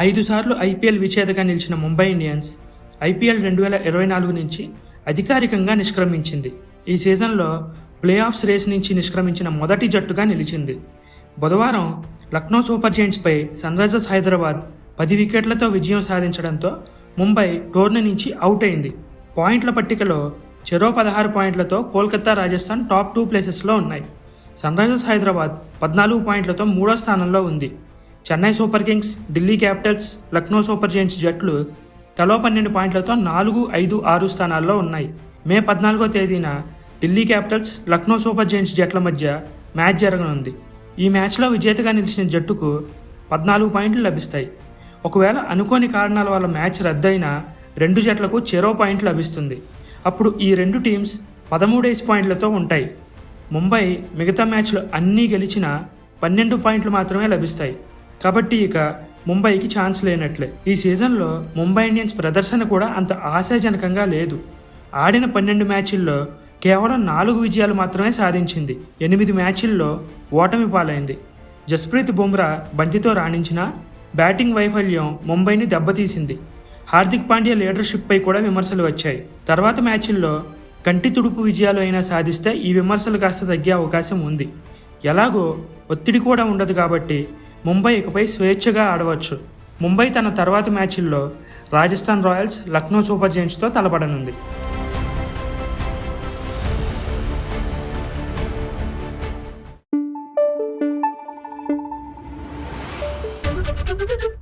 ఐదు సార్లు ఐపీఎల్ విజేతగా నిలిచిన ముంబై ఇండియన్స్ ఐపీఎల్ రెండు వేల ఇరవై నాలుగు నుంచి అధికారికంగా నిష్క్రమించింది. ఈ సీజన్లో ప్లే ఆఫ్స్ రేస్ నుంచి నిష్క్రమించిన మొదటి జట్టుగా నిలిచింది. బుధవారం లక్నో సూపర్ జైంట్స్పై సన్ రైజర్స్ హైదరాబాద్ పది వికెట్లతో విజయం సాధించడంతో ముంబై టోర్నీ నుంచి అవుట్ అయింది. పాయింట్ల పట్టికలో చెరో పదహారు పాయింట్లతో కోల్కతా రాజస్థాన్ టాప్ టూ ప్లేసెస్లో ఉన్నాయి. సన్ రైజర్స్ హైదరాబాద్ పద్నాలుగు పాయింట్లతో మూడో స్థానంలో ఉంది. Chennai super kings Delhi capitals Lucknow super giants జట్లు తలో పన్నెండు పాయింట్లతో నాలుగు ఐదు ఆరు స్థానాల్లో ఉన్నాయి. మే పద్నాలుగో తేదీన Delhi capitals Lucknow super giants జట్ల మధ్య మ్యాచ్ జరగనుంది. ఈ మ్యాచ్లో విజేతగా నిలిచిన జట్టుకు పద్నాలుగు పాయింట్లు లభిస్తాయి. ఒకవేళ అనుకోని కారణాల వల్ల మ్యాచ్ రద్దయినా రెండు జట్లకు చెరో పాయింట్ లభిస్తుంది. అప్పుడు ఈ రెండు టీమ్స్ పదమూడేసి పాయింట్లతో ఉంటాయి. ముంబై మిగతా మ్యాచ్లు అన్నీ గెలిచినా పన్నెండు పాయింట్లు మాత్రమే లభిస్తాయి. కాబట్టి ఇక ముంబైకి ఛాన్స్ లేనట్లే. ఈ సీజన్లో ముంబై ఇండియన్స్ ప్రదర్శన కూడా అంత ఆశాజనకంగా లేదు. ఆడిన పన్నెండు మ్యాచ్ల్లో కేవలం నాలుగు విజయాలు మాత్రమే సాధించింది. ఎనిమిది మ్యాచ్ల్లో ఓటమి పాలైంది. జస్ప్రీత్ బుమ్రా బంతితో రాణించిన బ్యాటింగ్ వైఫల్యం ముంబైని దెబ్బతీసింది. హార్దిక్ పాండ్యా లీడర్షిప్పై కూడా విమర్శలు వచ్చాయి. తర్వాత మ్యాచ్ల్లో కంటి తుడుపు విజయాలు అయినా సాధిస్తే ఈ విమర్శలు కాస్త తగ్గే అవకాశం ఉంది. ఎలాగో ఒత్తిడి కూడా ఉండదు కాబట్టి ముంబై ఇకపై స్వేచ్ఛగా ఆడవచ్చు ముంబై తన తర్వాతి మ్యాచ్ల్లో రాజస్థాన్ రాయల్స్ లక్నో సూపర్ జైంట్స్తో తలపడనుంది Thank you.